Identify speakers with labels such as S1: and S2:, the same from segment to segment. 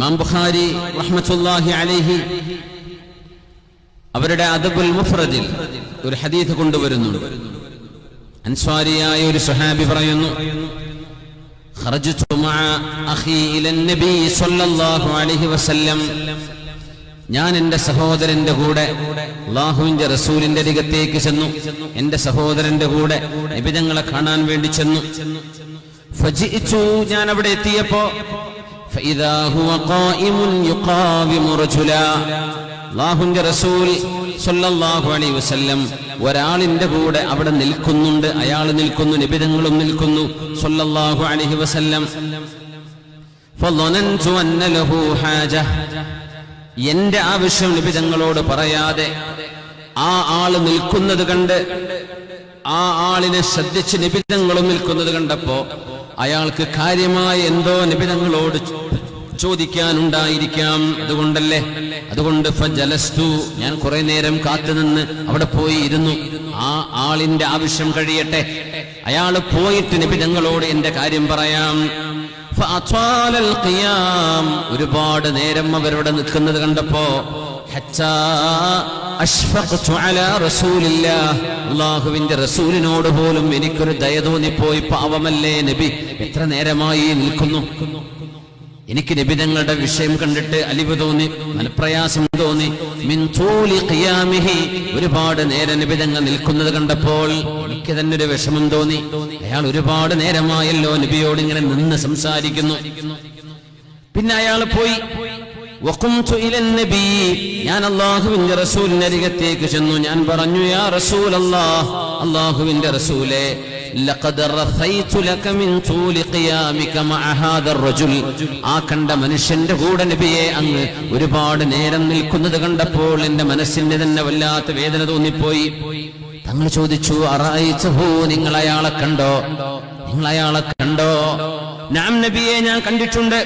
S1: മാം ബുഖാരി റഹ്മത്തുല്ലാഹി അലൈഹി അവരുടെ അദബുൽ മുഫ്രദിൽ ഒരു ഹദീസ് കൊണ്ടുവരുന്നുണ്ട്. അൻസ്വാരിയായ ഒരു സുഹാബി പറയുന്നു ഞാൻ എന്റെ സഹോദരന്റെ കൂടെ അള്ളാഹുവിന്റെ റസൂലിന്റെ അരികത്തേക്ക് ചെന്നു. എന്റെ സഹോദരന്റെ കൂടെ നിബിതങ്ങളെ കാണാൻ വേണ്ടി ചെന്നു. ഞാൻ അവിടെ എത്തിയപ്പോ അള്ളാഹുന്റെ റസൂൽ സൊല്ലാഹു അലൈ വസല്ലം ഒരാളിന്റെ കൂടെ അവിടെ നിൽക്കുന്നുണ്ട്. അയാൾ നിൽക്കുന്നു നിബിധങ്ങളും നിൽക്കുന്നു. സൊല്ലാഹു അലൈഹി വസല്ലം. എന്റെ ആവശ്യം നിബിധങ്ങളോട് പറയാതെ ആ ആൾ നിൽക്കുന്നത് കണ്ട് ആ ആളിനെ ശ്രദ്ധിച്ച് നിബിധങ്ങളും നിൽക്കുന്നത് കണ്ടപ്പോ അയാൾക്ക് കാര്യമായ എന്തോ നിബിധങ്ങളോട് ചോദിക്കാനുണ്ടായിരിക്കാം. അതുകൊണ്ടല്ലേ? അതുകൊണ്ട് ഫലസ്തു ഞാൻ കുറെ നേരം കാത്തുനിന്ന് അവിടെ പോയി ഇരുന്നു. ആ ആളിന്റെ ആവശ്യം കഴിയട്ടെ. അയാൾ പോയിട്ട് നിബിധങ്ങളോട് എന്റെ കാര്യം പറയാം. ഒരുപാട് നേരം അവരോട് നിൽക്കുന്നത് കണ്ടപ്പോ അള്ളാഹുവിന്റെ റസൂലിനോട് പോലും എനിക്കൊരു ദയ തോന്നിപ്പോയി. പാവമല്ലേ നബി? എത്ര നേരമായി നിൽക്കുന്നു. എനിക്ക് നിബിതങ്ങളുടെ വിഷയം കണ്ടിട്ട് അലിവ് തോന്നി മനപ്രയാസം തോന്നി. മിൻതൂലിയാമിഹി ഒരുപാട് നേരം നിബിതങ്ങൾ നിൽക്കുന്നത് കണ്ടപ്പോൾ എനിക്ക് തന്നെ ഒരു വിഷമം തോന്നി. അയാൾ ഒരുപാട് നേരമായല്ലോ നബിയോട് ഇങ്ങനെ നിന്ന് സംസാരിക്കുന്നു. പിന്നെ അയാൾ പോയി ഞാൻ അള്ളാഹുവിന്റെ റസൂലിന്റെ അരികത്തേക്ക് ചെന്നു. ഞാൻ പറഞ്ഞു യാ റസൂൽ അല്ലാഹ് അള്ളാഹുവിന്റെ റസൂലേ ആ കണ്ട മനുഷ്യന്റെ കൂടെ നബിയെ അങ്ങ് ഒരുപാട് നേരം നിൽക്കുന്നത് കണ്ടപ്പോൾ എന്റെ മനസ്സിന്റെ തന്നെ വല്ലാത്ത വേദന തോന്നിപ്പോയി. തങ്ങൾ ചോദിച്ചു അറായിച്ചഹു നിങ്ങൾ അയാളെ കണ്ടോ? നിങ്ങൾ അയാളെ കണ്ടോ? നാം നബിയെ ഞാൻ കണ്ടിട്ടുണ്ട്.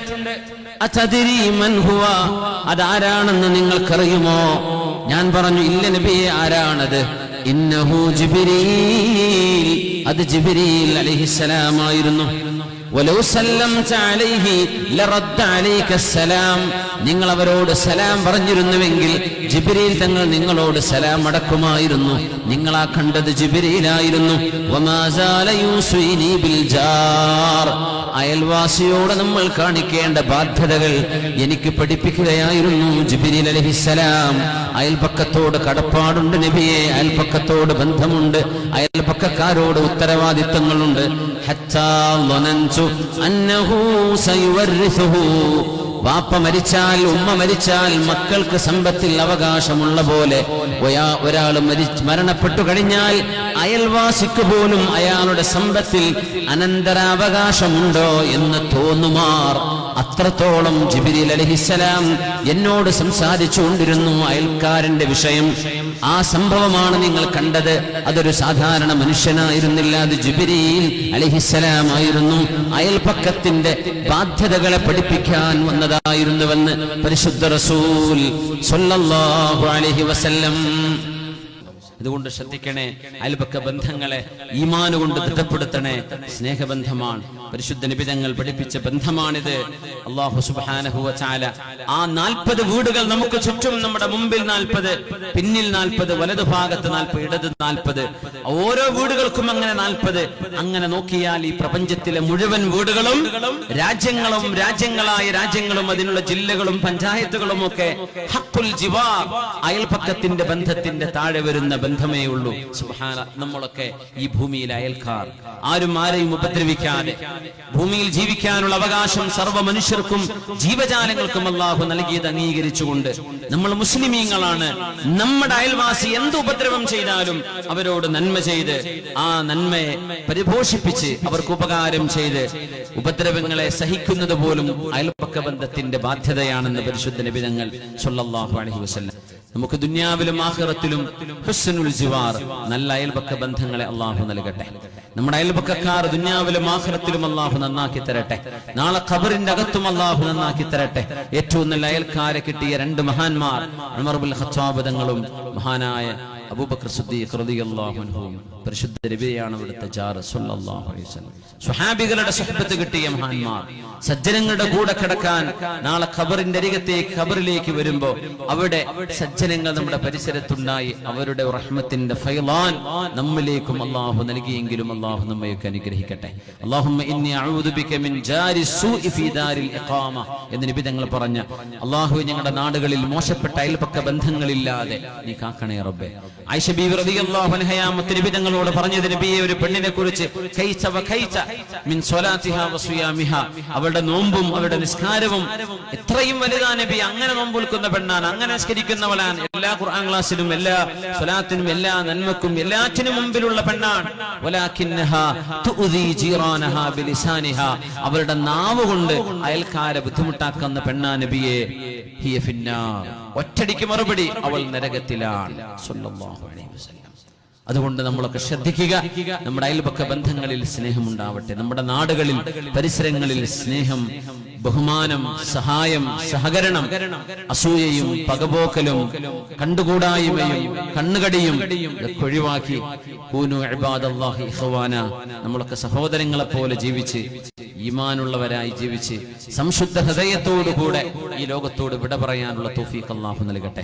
S1: അതാരാണെന്ന് നിങ്ങൾക്കറിയുമോ? ഞാൻ പറഞ്ഞു ഇല്ല നബിയെ ആരാണത്? ഇന്നഹു അത് ജിബ്രീൽ അലഹിസലാമായിരുന്നു നിങ്ങൾ അവരോട് സലാം പറഞ്ഞിരുന്നുവെങ്കിൽ ജിബ്രീൽ തങ്ങൾ നിങ്ങളോട് സലാം അടക്കുമായിരുന്നു. നിങ്ങളാ കണ്ടത് ജിബ്രീലായിരുന്നു. അയൽവാസിയോട് നമ്മൾ കാണിക്കേണ്ട ബാധ്യതകൾ എനിക്ക് പഠിപ്പിക്കുകയായിരുന്നു ജിബിരി അലഹിസലാം അയൽപക്കത്തോട് കടപ്പാടുണ്ട് നബിയെ അയൽപക്കത്തോട് ബന്ധമുണ്ട് അയൽപക്കക്കാരോട് ഉത്തരവാദിത്തങ്ങളുണ്ട്. വാപ്പ മരിച്ചാൽ ഉമ്മ മരിച്ചാൽ മക്കൾക്ക് സമ്പത്തിൽ അവകാശമുള്ള പോലെ ഒരാൾ മരണപ്പെട്ടു കഴിഞ്ഞാൽ അയൽവാസിക്ക് പോലും അയാളുടെ സമ്പത്തിൽ അനന്തരാവകാശമുണ്ടോ എന്ന് തോന്നുമാർ. അത്രത്തോളം ജിബിരിൽ അലഹിസലാം എന്നോട് സംസാരിച്ചുകൊണ്ടിരുന്നു അയൽക്കാരന്റെ വിഷയം. ആ സംഭവമാണ് നിങ്ങൾ കണ്ടത്. അതൊരു സാധാരണ മനുഷ്യനായിരുന്നില്ല. അത് ജിബിരിയിൽ അലഹിസലാമായിരുന്നു അയൽപക്കത്തിന്റെ ബാധ്യതകളെ പഠിപ്പിക്കാൻ വന്നതായിരുന്നുവെന്ന് പരിശുദ്ധ റസൂൽ അലൈഹി വസല്ലം അതുകൊണ്ട് ശ്രദ്ധിക്കണേ അയൽപക്ക ബന്ധങ്ങളെ ഈമാന് കൊണ്ട് ദൃഢപ്പെടുത്തണേ. സ്നേഹബന്ധമാണ്. പരിശുദ്ധ നിബിതങ്ങൾ പഠിപ്പിച്ച ബന്ധമാണിത്. അള്ളാഹു സുബ്ഹാനഹു വ തആല ആ നാൽപ്പത് വീടുകൾ നമുക്ക് ചുറ്റും നമ്മുടെ മുമ്പിൽ നാൽപ്പത് പിന്നിൽ നാൽപ്പത് വലതു ഭാഗത്ത് നാൽപ്പത് ഇടത് നാൽപ്പത് ഓരോ വീടുകൾക്കും അങ്ങനെ നാൽപ്പത്. അങ്ങനെ നോക്കിയാൽ ഈ പ്രപഞ്ചത്തിലെ മുഴുവൻ വീടുകളും രാജ്യങ്ങളും രാജ്യങ്ങളായ രാജ്യങ്ങളും അതിനുള്ള ജില്ലകളും പഞ്ചായത്തുകളും ഒക്കെ ഹക്കുൽ ജിവാ അയൽപക്കത്തിന്റെ ബന്ധത്തിന്റെ താഴെ വരുന്ന ബന്ധമേ ഉള്ളൂ. സുബ്ഹാന നമ്മളൊക്കെ ഈ ഭൂമിയിൽ അയൽക്കാർ. ആരും ആരെയും ഉപദ്രവിക്കാതെ ഭൂമിയിൽ ജീവിക്കാനുള്ള അവകാശം സർവ മനുഷ്യർക്കും ജീവജാലങ്ങൾക്കും അള്ളാഹു നൽകിയത് അംഗീകരിച്ചുകൊണ്ട് നമ്മൾ മുസ്ലിമീങ്ങളാണ്. നമ്മുടെ അയൽവാസി എന്ത് ഉപദ്രവം ചെയ്താലും അവരോട് നന്മ ചെയ്ത് ആ നന്മയെ പരിപോഷിപ്പിച്ച് അവർക്ക് ഉപകാരം ചെയ്ത് ഉപദ്രവങ്ങളെ സഹിക്കുന്നത് പോലും അയൽപക്ക ബന്ധത്തിന്റെ ബാധ്യതയാണെന്ന് പരിശുദ്ധ നിബിധങ്ങൾ സല്ലല്ലാഹു അലൈഹി വസല്ലം നമുക്ക് ദുന്യാവിലും ആഹ്റത്തിലും ഹുസ്സനുൽ ജിവാർ നല്ല അയൽപക്ക ബന്ധങ്ങളെ അള്ളാഹു നൽകട്ടെ. നമ്മുടെ അയൽപക്കക്കാർ ദുന്യാവിലും ആഹ്റത്തിലും അള്ളാഹു നന്നാക്കി തരട്ടെ. നാളെ ഖബറിന്റെ അകത്തും അള്ളാഹു നന്നാക്കി തരട്ടെ. ഏറ്റവും നല്ല അയൽക്കാരെ കിട്ടിയ രണ്ട് മഹാന്മാർ അമർബുൽ തങ്ങളും മഹാനായ അബൂബക്കർ സുദ്ദീഖ് റളിയല്ലാഹു അൻഹുവും പരിശുദ്ധ രവിയാണ് ഇവിടുത്തെ സുഹാബികളുടെ സുഹൃത്ത് കിട്ടിയ മഹാന്മാർ സജ്ജനങ്ങളുടെ കൂടെ കിടക്കാൻ നാളെ ഖബറിന്റെ അരികത്തേക്ക് ഖബറിലേക്ക് വരുമ്പോ അവിടെ സജ്ജനങ്ങൾ നമ്മുടെ പരിസരത്തുണ്ടായി അവരുടെ റഹ്മത്തിന്റെ ഫൈലാൻ നമ്മിലേക്കും അള്ളാഹു നൽകിയെങ്കിലും അള്ളാഹു നമ്മയൊക്കെ അനുഗ്രഹിക്കട്ടെ. എന്ന് നബി തങ്ങൾ പറഞ്ഞ അള്ളാഹു ഞങ്ങളുടെ നാടുകളിൽ മോശപ്പെട്ട അയൽപക്ക ബന്ധങ്ങളില്ലാതെ നീ കാക്കണേ റബ്ബെ. ആയിഷ റബി അൻഹയാ നബി തങ്ങളോട് പറഞ്ഞത് നബിയെ ഒരു പെണ്ണിനെ കുറിച്ച് അവളുടെ നോമ്പും അവളുടെ നിസ്കാരവും എത്രയും വലുതാ നബി. അങ്ങനെ നോമ്പുൽക്കുന്ന പെണ്ണാണ് അങ്ങനെ നിസ്കരിക്കുന്നവളാണ് എല്ലാ ഖുർആൻ ക്ലാസ്സിലും എല്ലാ സ്വലാത്തിനും എല്ലാ നന്മക്കും എല്ലാറ്റിനും മുമ്പിലുള്ള പെണ്ണാണ്. അവളുടെ നാവ് കൊണ്ട് അയൽക്കാരെ ബുദ്ധിമുട്ടാക്കുന്ന പെണ്ണാ നബിയെ ഒറ്റടിക്ക് മറുപടി അവൾ നരകത്തിലാണ്. സ്വല്ലല്ലാഹു അലൈഹി വസല്ലം. അതുകൊണ്ട് നമ്മളൊക്കെ ശ്രദ്ധിക്കുക. നമ്മുടെ അയൽപക്ക ബന്ധങ്ങളിൽ സ്നേഹമുണ്ടാവട്ടെ. നമ്മുടെ നാടുകളിൽ പരിസരങ്ങളിൽ സ്നേഹം ബഹുമാനം സഹായം സഹകരണം അസൂയയും പകപോക്കലും കണ്ടുകൂടായ്മയും കണ്ണുകടിയും ഒഴിവാക്കി. നമ്മളൊക്കെ സഹോദരങ്ങളെ പോലെ ജീവിച്ച് ഈമാനുള്ളവരായി ജീവിച്ച് സംശുദ്ധ ഹൃദയത്തോടുകൂടെ ഈ ലോകത്തോട് വിട പറയാനുള്ള തോഫീഖ് അള്ളാഹു നൽകട്ടെ.